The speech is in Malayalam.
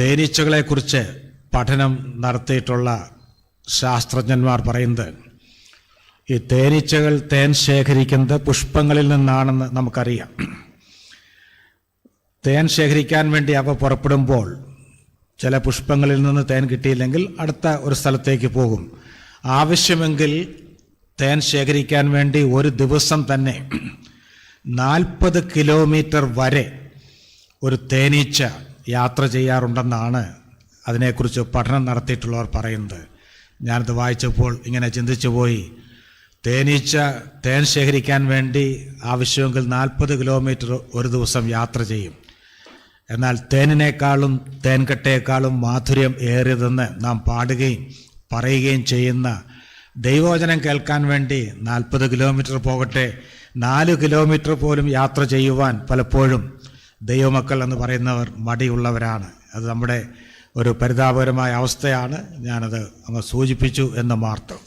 തേനീച്ചകളെക്കുറിച്ച് പഠനം നടത്തിയിട്ടുള്ള ശാസ്ത്രജ്ഞന്മാർ പറയുന്നത് ഈ തേനീച്ചകൾ തേൻ ശേഖരിക്കുന്നത് പുഷ്പങ്ങളിൽ നിന്നാണെന്ന് നമുക്കറിയാം. തേൻ ശേഖരിക്കാൻ വേണ്ടി അവ പുറപ്പെടുമ്പോൾ ചില പുഷ്പങ്ങളിൽ നിന്ന് തേൻ കിട്ടിയില്ലെങ്കിൽ അടുത്ത ഒരു സ്ഥലത്തേക്ക് പോകും. ആവശ്യമെങ്കിൽ തേൻ ശേഖരിക്കാൻ വേണ്ടി ഒരു ദിവസം തന്നെ നാൽപ്പത് കിലോമീറ്റർ വരെ ഒരു തേനീച്ച യാത്ര ചെയ്യാറുണ്ടെന്നാണ് അതിനെക്കുറിച്ച് പഠനം നടത്തിയിട്ടുള്ളവർ പറയുന്നത്. ഞാനത് വായിച്ചപ്പോൾ ഇങ്ങനെ ചിന്തിച്ചു പോയി. തേനീച്ച തേൻ ശേഖരിക്കാൻ വേണ്ടി ആവശ്യമെങ്കിൽ നാൽപ്പത് കിലോമീറ്റർ ഒരു ദിവസം യാത്ര ചെയ്യും. എന്നാൽ തേനിനേക്കാളും തേൻകട്ടയേക്കാളും മാധുര്യം ഏറിയതെന്ന് നാം പാടുകയും പറയുകയും ചെയ്യുന്ന ദൈവവചനം കേൾക്കാൻ വേണ്ടി നാൽപ്പത് കിലോമീറ്റർ പോകട്ടെ നാല് കിലോമീറ്റർ പോലും യാത്ര ചെയ്യുവാൻ പലപ്പോഴും ദൈവമക്കൾ എന്ന് പറയുന്നവർ മടിയുള്ളവരാണ്. അത് നമ്മുടെ ഒരു പരിതാപകരമായ അവസ്ഥയാണ്. ഞാനത് അങ്ങ് സൂചിപ്പിച്ചു എന്ന് മാത്രം.